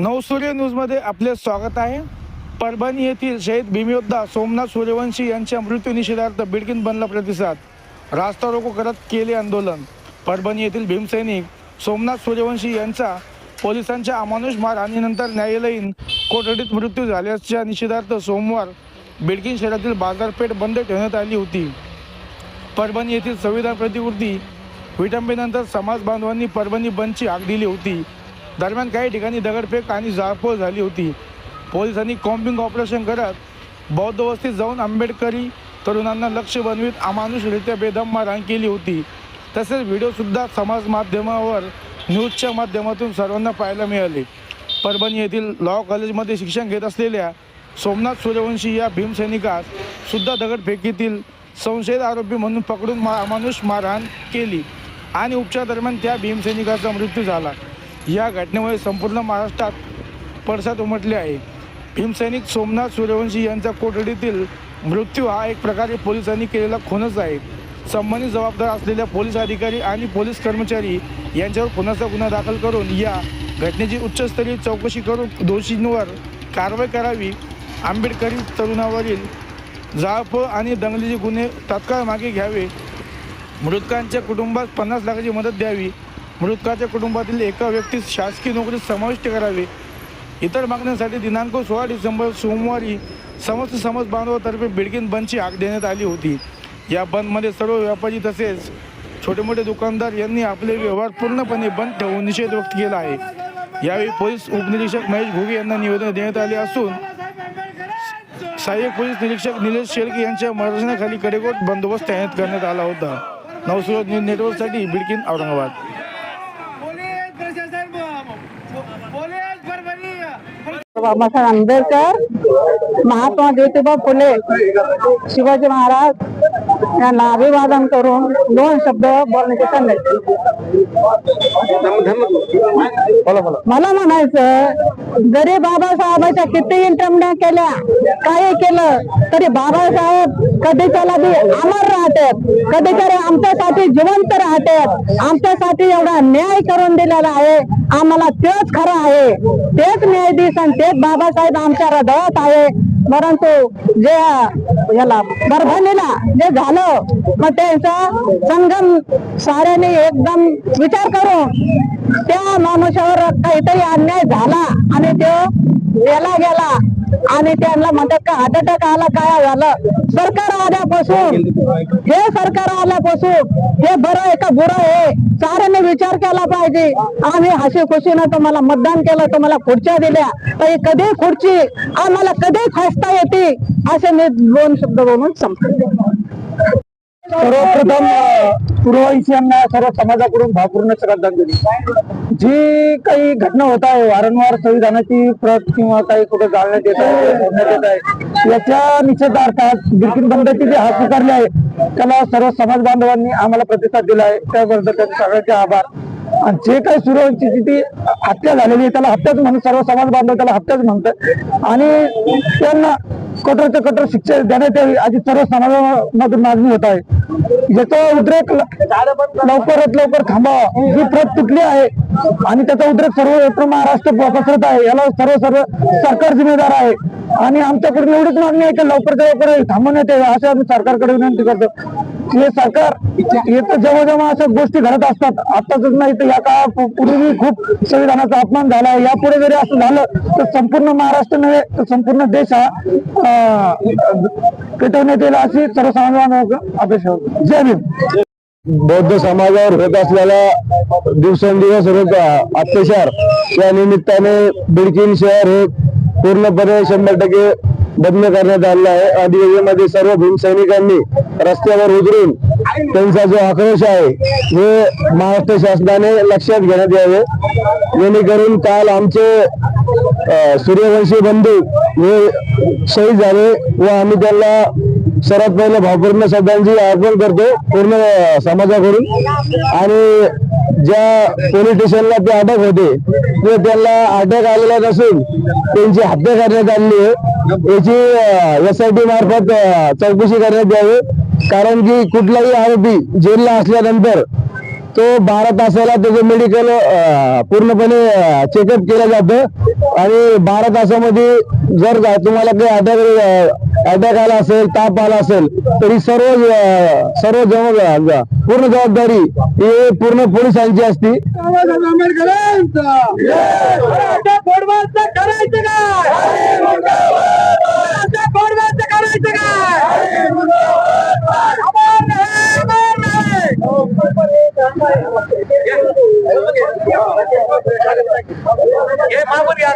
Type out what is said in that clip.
नवसूर्य न्यूजमध्ये आपले स्वागत आहे. परभणी येथील शहीद भीमयोद्धा सोमनाथ सूर्यवंशी यांच्या मृत्यू निषेधार्थ बिडकीन बनला प्रतिसाद. रास्ता रोको करत केले आंदोलन. परभणी येथील भीमसैनिक सोमनाथ सूर्यवंशी यांचा पोलिसांच्या अमानुष मारहाणीनंतर न्यायालयीन कोठडीत मृत्यू झाल्याच्या निषेधार्थ सोमवार बिडकीन शहरातील बाजारपेठ बंद ठेवण्यात आली होती. परभणी येथील संविधान प्रतिकृती विटंबेनंतर समाज बांधवांनी परभणी बंदची हाक दिली होती. दरम्यान काही ठिकाणी दगडफेक आणि जाळपोळ झाली होती. पोलिसांनी कॉम्बिंग ऑपरेशन करत बौद्ध वस्तीत जाऊन आंबेडकरी तरुणांना लक्ष बनवीत अमानुषरित्या बेदम मारहाण केली होती. तसेच व्हिडिओसुद्धा समाज माध्यमावर न्यूजच्या माध्यमातून सर्वांना पाहायला मिळाले. परभणी येथील लॉ कॉलेजमध्ये शिक्षण घेत असलेल्या सोमनाथ सूर्यवंशी या भीमसैनिकास सुद्धा दगडफेकीतील संशयित आरोपी म्हणून पकडून मा अमानुष मारहाण केली. आणि उपचारादरम्यान त्या भीमसैनिकाचा मृत्यू झाला. या घटनेमुळे संपूर्ण महाराष्ट्रात पडसाद उमटले आहे. भीमसैनिक सोमनाथ सूर्यवंशी यांचा कोठडीतील मृत्यू हा एक प्रकारे पोलिसांनी केलेला खूनच आहे. संबंधित जबाबदार असलेल्या पोलीस अधिकारी आणि पोलीस कर्मचारी यांच्यावर खुनाचा गुन्हा दाखल करून या घटनेची उच्चस्तरीय चौकशी करून दोषींवर कारवाई करावी. आंबेडकरी तरुणावरील जाळपोळ आणि दंगलीचे गुन्हे तात्काळ मागे घ्यावे. मृतकांच्या कुटुंबास पन्नास लाखाची मदत द्यावी. मृतकाच्या कुटुंबातील एका व्यक्तीस शासकीय नोकरीत समाविष्ट करावे. इतर मागण्यांसाठी दिनांक सोळा डिसेंबर सोमवारी समस्त समाज बांधवातर्फे बिडकीन बंदची आग देण्यात आली होती. या बंदमध्ये सर्व व्यापारी तसेच छोटे मोठे दुकानदार यांनी आपले व्यवहार पूर्णपणे बंद ठेवून निषेध व्यक्त केला आहे. यावेळी पोलीस उपनिरीक्षक महेश घुगे यांना निवेदन देण्यात आले असून सहाय्यक पोलीस निरीक्षक निलेश शेळके यांच्या मार्गदर्शनाखाली कडेकोट बंदोबस्त तैनात करण्यात आला होता. नवसुरत न्यूज नेटवर्कसाठी बिडकीन औरंगाबाद पोलीस प्रशासन पोलीस परभणी बाबासाहेब आंबेडकर महात्मा ज्योतिबा फुले शिवाजी महाराज यांना अभिवादन करून दोन शब्द बोलण्याची संधी मला म्हणायचं जरी बाबासाहेबांच्या किती इंटरम्या केल्या काही केलं तरी बाबासाहेब कधी त्याला बी अमर राहतात कधी तरी आमच्यासाठी जिवंत राहतात. आमच्यासाठी एवढा न्याय करून दिलेला आहे. आम्हाला तेच खरं आहे. तेच न्यायाधीश आणि तेच बाबासाहेब आमच्या हृदयात आहे. परंतु जे याला परभणीला जे झालं मग त्यांचा संगम साऱ्याने एकदम विचार करून त्या माणसावर काहीतरी अन्याय झाला आणि तो गेला गेला आणि त्यांना म्हणतात का हार्ट अटॅक आला काय झालं? सरकार आल्यापासून हे सरकार आल्यापासून हे बरं आहे का बुरं आहे? साऱ्यांनी विचार केला पाहिजे. आम्ही हसी खुशीनं तुम्हाला मतदान केलं तुम्हाला खुर्च्या दिल्या. तर कधी खुर्ची? आम्हाला कधी फासता येते? असे मी दोन शब्द बोलून संपतो सर्वप्रथम पूर्ववंशी यांना सर्व समाजाकडून भावपूर्ण श्रद्धांजली. जी काही घटना होत आहे वारंवार संविधानाची प्रत किंवा काही कुठे जाळण्यात येत आहे सोडण्यात येत आहे याच्या निषेधार्थात बिरकीन बंदची जी हात स्वीकारली आहे त्याला सर्व समाज बांधवांनी आम्हाला प्रतिसाद दिला आहे. त्याबद्दल त्यांचे सगळ्यांचे आभार. आणि जे काही सूर्यवंशीची ती हत्या झालेली आहे त्याला हत्याच म्हणून सर्व समाज बांधव त्याला हत्याच म्हणतात आणि त्यांना कठोरच्या कठोर शिक्षा देण्यात यावी अशी सर्व समाजामधून मागणी होत आहे. याचा उद्रेक लवकरात लवकर थांबावा ही प्रत तुटली आहे. आणि त्याचा उद्रेक सर्व महाराष्ट्र पसरत आहे. याला सर्व सर्व सरकार जिम्मेदार आहे. आणि आमच्याकडून एवढीच मागणी आहे की लवकरच्या लवकर थांबवण्यात यावे अशी आम्ही सरकारकडे विनंती करतो. हे सरकार इथं जेव्हा जेव्हा अशा गोष्टी घडत असतात. आताच नाही तर या काळापूर्वी खूप संविधानाचा अपमान झाला. आहे यापुढे जरी असं झालं तर संपूर्ण महाराष्ट्र नव्हे तर संपूर्ण देश हा पेटवण्यात येईल अशी सर्वसामान्य अपेक्षा होती. जय भीम. बौद्ध समाजावर होत असलेला दिवसेंदिवस होत अत्याचार या निमित्ताने बिडकिन शहर हे पूर्णपणे शंभर टक्के बंद करण्यात आला आहे. अधिवेशनामध्ये सर्व भीमसैनिकांनी रस्त्यावर उतरून त्यांचा जो आक्रोश आहे हे महाराष्ट्र शासनाने लक्षात घेण्यात यावे. जेणेकरून काल आमचे सूर्यवंशी बंधू हे शहीद झाले व आम्ही त्यांना सर्वात पहिले भावपूर्ण श्रद्धांजली अर्पण करतो पूर्ण समाजाकडून. आणि ज्या पोलिटिशियनला ते अटक होते ते त्यांना अटक आलेला नसून त्यांची हत्या करण्यात आली आहे. याची एस आय टी मार्फत चौकशी करण्यात यावी. कारण की कुठलाही आरोपी जेलला असल्यानंतर तो बारा तासाला त्याचं मेडिकल पूर्णपणे चेकअप केलं जातं. आणि बारा तासामध्ये जर तुम्हाला काही अटक अटॅक असेल ताप आला असेल तरी सर्व सर्व जबाबदार पूर्ण जबाबदारी ही पूर्ण पोलिसांची असती. हे मागून या